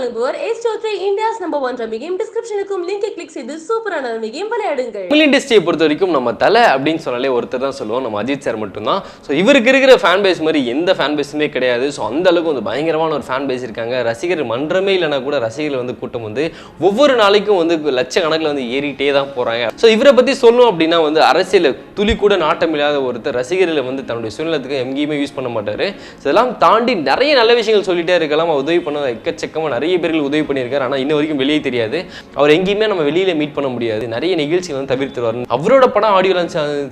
வழங்குவோர் ace three India's number one ரமிகையும் டிஸ்கிரிப்ஷனுக்கும் லிங்கை கிளிக் செய்து சூப்பரான ரமிகையும் விளையாடுங்கள். தமிழ் இண்டஸ்ட்ரியை பொறுத்த வரைக்கும் நம்ம தலை அப்படின்னு சொன்னாலே ஒருத்தர் தான் சொல்லுவோம். நம்ம அஜித் சார் மட்டும்தான். ஸோ இவருக்கு இருக்கிற ஃபேன் பேஸ் மாதிரி எந்த ஃபேன் பேஸுமே கிடையாது. ஸோ அந்த அளவுக்கு வந்து பயங்கரமான ஒரு ஃபேன் பேஸ் இருக்காங்க. ரசிகர் மன்றமே இல்லைனா கூட ரசிகர்கள் வந்து கூட்டம் வந்து ஒவ்வொரு நாளைக்கும் வந்து லட்சக்கணக்கில் வந்து ஏறிட்டே தான் போகிறாங்க ஸோ இவரை பற்றி சொல்லணும் அப்படின்னா வந்து அரசியல் துளி கூட நாட்டம் இல்லாத ஒருத்தர் ரசிகர்களை வந்து தன்னுடைய சுயநலத்துக்கு எங்கேயுமே யூஸ் பண்ண மாட்டார். இதெல்லாம் தாண்டி நிறைய நல்ல விஷயங்கள் சொல்லிட்டே இருக்கலாம். உதவி பண்ண எக்கச்சக்கமாக நிறைய பேர்கள் உதவி பண்ணியிருக்காரு. ஆனால் இன்ன வரைக்கும் வெளியே தெரியாது. அவர் எங்கேயுமே நம்ம வெளியில் மீட் பண்ண முடியாது. நிறைய நிகழ்ச்சிகள் வந்து தவிர்த்துருவார் அவரோட படம் ஆடியோ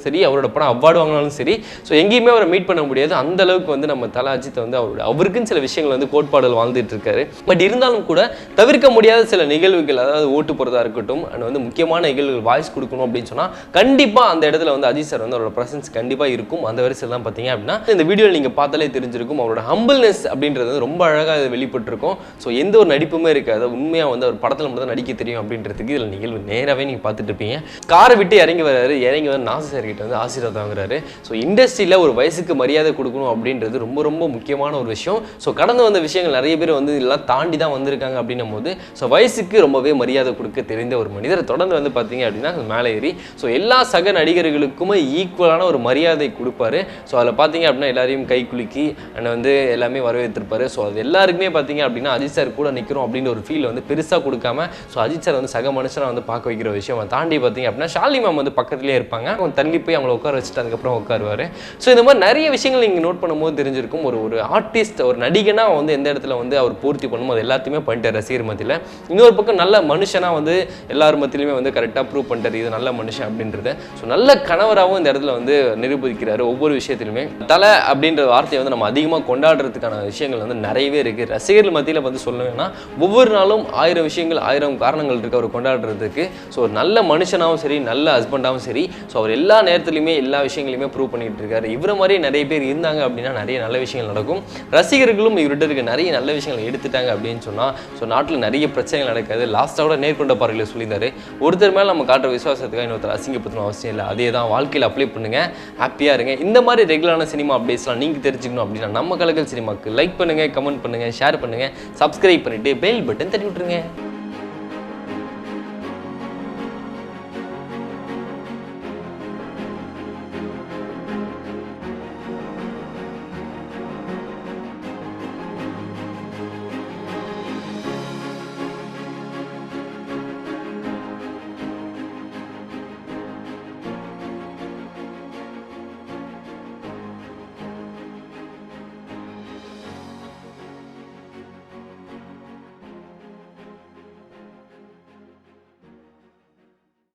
சரி அவரோட படம் அவார்டு வாங்கினாலும் சரி ஸோ எங்கேயுமே அவரை மீட் பண்ண முடியாது. அந்த அளவுக்கு வந்து நம்ம தல அஜித்தை வந்து அவரோட அவருக்குன்னு சில விஷயங்கள் வந்து கோட்பாடுகள் வாழ்ந்துட்டு இருக்காரு. பட் இருந்தாலும் கூட தவிர்க்க முடியாத சில நிகழ்வுகள் அதாவது ஓட்டு போகிறதா இருக்கட்டும் அண்ட் வந்து முக்கியமான நிகழ்வுகள் வாய்ஸ் கொடுக்கணும் அப்படின்னு சொன்னால் கண்டிப்பாக அந்த இடத்துல வந்து அஜித் சார் வந்து அவரோட ப்ரெசன்ஸ் கண்டிப்பாக இருக்கும். அந்த வரிசையில் தான் பார்த்தீங்க அப்படின்னா இந்த வீடியோவில் நீங்கள் பார்த்தாலே தெரிஞ்சிருக்கும் அவரோட ஹம்பிள்னஸ் அப்படின்றது வந்து ரொம்ப அழகாக வெளிப்பட்டிருக்கும். ஸோ எந்த ஒரு நடிப்புமே இருக்காது. உண்மையாக வந்து அவர் படத்தில் மட்டும் தான் நடிக்க தெரியும் அப்படின்றதுக்கு இதில் நிகழ்வு நேராகவே நீங்கள் பார்த்துட்டு இருப்பீங்க. காரை விட்டு இறங்கி வர்றாரு. இறங்கி வந்து நாச சார்கிட்ட வந்து ஆசீர்வாதம் வாங்குறாரு. ஸோ இண்டஸ்ட்ரியில் ஒரு வயசுக்கு மரியாதை கொடுக்கணும் அப்படின்றது ரொம்ப ரொம்ப முக்கியமான ஒரு விஷயம். ஸோ கடந்து வந்த விஷயங்கள் நிறைய பேர் வந்து இதெல்லாம் தாண்டி தான் வந்திருக்காங்க அப்படின்னும் போது ஸோ வயசுக்கு ரொம்பவே மரியாதை கொடுக்க தெரிந்த ஒரு மனிதர். தொடர்ந்து வந்து பார்த்தீங்க அப்படின்னா மேலே ஏறி ஸோ எல்லா சக நடிகர்களுக்குமே ஈக்குவலான ஒரு மரியாதை கொடுப்பாரு. ஸோ அதில் பார்த்தீங்க அப்படின்னா எல்லாரையும் கை குலுக்கி அண்ட் வந்து எல்லாமே வரவேற்றிருப்பாரு. ஸோ அது எல்லாருக்குமே பார்த்தீங்க அப்படின்னா அஜித் சார் கூட நிற்கிறோம் அப்படின்ற ஒரு ஃபீல் வந்து பெருசாக கொடுக்காம ஸோ அஜித் சார் வந்து சக மனுஷனாக வந்து பார்க்க வைக்கிற விஷயம் தாண்டி பார்த்தீங்க அப்படின்னா ஷாலி மேம் வந்து பக்கத்துலேயே இருப்பாங்க. அவங்க தள்ளி போய் அவங்கள உட்கார வச்சுட்டு அதுக்கப்புறம் உட்காருவார். ஸோ இந்த மாதிரி நிறைய விஷயங்கள் நீங்கள் நோட் பண்ணும்போது தெரிஞ்சிருக்கும். ஒரு ஒரு ஆர்டிஸ்ட் ஒரு நடிகனாக வந்து எந்த இடத்துல வந்து அவர் பூர்த்தி பண்ணுமோ அது எல்லாத்தையுமே பண்ணிட்டார் ரசிகர் மத்தியில். இன்னொரு பக்கம் நல்ல மனுஷனாக வந்து எல்லார் மத்தியிலுமே வந்து கரெக்டாக ப்ரூவ் பண்ணிட்டார் இது நல்ல மனுஷன் அப்படின்றத. ஸோ நல்ல கணவராகவும் இந்த இடத்துல வந்து நிரூபிக்கிறாரு ஒவ்வொரு விஷயத்திலுமே. தலை அப்படின்ற வார்த்தையை வந்து நம்ம அதிகமாக கொண்டாடுறதுக்கான விஷயங்கள் வந்து நிறையவே இருக்குது ரசிகர்கள் மத்தியில் வந்து சொல்லணும்னா ஒவ்வொரு நாளும் ஆயிரம் விஷயங்கள் ஆயிரம் காரணங்கள் இருக்குது அவர் கொண்டாடுறதுக்கு. ஸோ நல்ல மனுஷனாகவும் சரி நல்ல ஹஸ்பண்டாகவும் சரி ஸோ அவர் எல்லா நேரத்துலையுமே எல்லா விஷயங்களையுமே ப்ரூவ் பண்ணிட்டு இருக்காரு. இவரை மாதிரி நிறைய பேர் இருந்தாங்க அப்படின்னா நிறைய நல்ல விஷயங்கள் நடக்கும். ரசிகர்களும் இவர்கிட்ட இருக்க நிறைய நல்ல விஷயங்களை எடுத்துட்டாங்க அப்படின்னு சொன்னால் ஸோ நாட்டில் நிறைய பிரச்சனைகள் நடக்காது. லாஸ்ட்டாக கூட நேர்கொண்ட பார்வையில் சொல்லியிருந்தாரு. ஒருத்தர் மேலே நம்ம காட்டுற விசுவாசத்துக்காக இன்னொருத்தர் அசிங்கப்படுத்தணும் அவசியம் இல்லை. அதே தான் வாழ்க்கையில் அப்ளை பண்ணுங்கள் ஹாப்பியாக இருங்க. இந்த மாதிரி ரெகுலரான சினிமா அப்டேட்ஸ்லாம் நீங்கள் தெரிஞ்சுக்கணும் அப்படின்னா நம்ம கலக்கல் சினிமாவுக்கு லைக் பண்ணுங்கள் கமெண்ட் பண்ணுங்கள் ஷேர் பண்ணுங்கள் சப்ஸ்கிரைப் பண்ணிட்டு பெல் பட்டன் தட்டி விட்டுருங்க.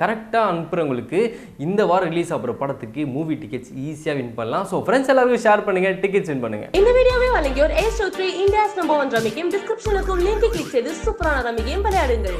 கரெக்டாக அனுப்புகிறவங்களுக்கு இந்த வாரம் ரிலீஸ் ஆகிற படத்துக்கு மூவி டிக்கெட்ஸ் ஈஸியாக வின் பண்ணலாம். ஸோ ஃப்ரெண்ட்ஸ் எல்லாருக்கும் ஷேர் பண்ணுங்கள் டிக்கெட்ஸ் வின் பண்ணுங்கள் இந்த வீடியோவை வழங்கியோர் ace three India's number one ரமிகையும் டிஸ்கிரிப்ஷனுக்கும் லிங்க் கிளிக் செய்து சூப்பரான ரமிக்கையும் விளையாடுங்கள்.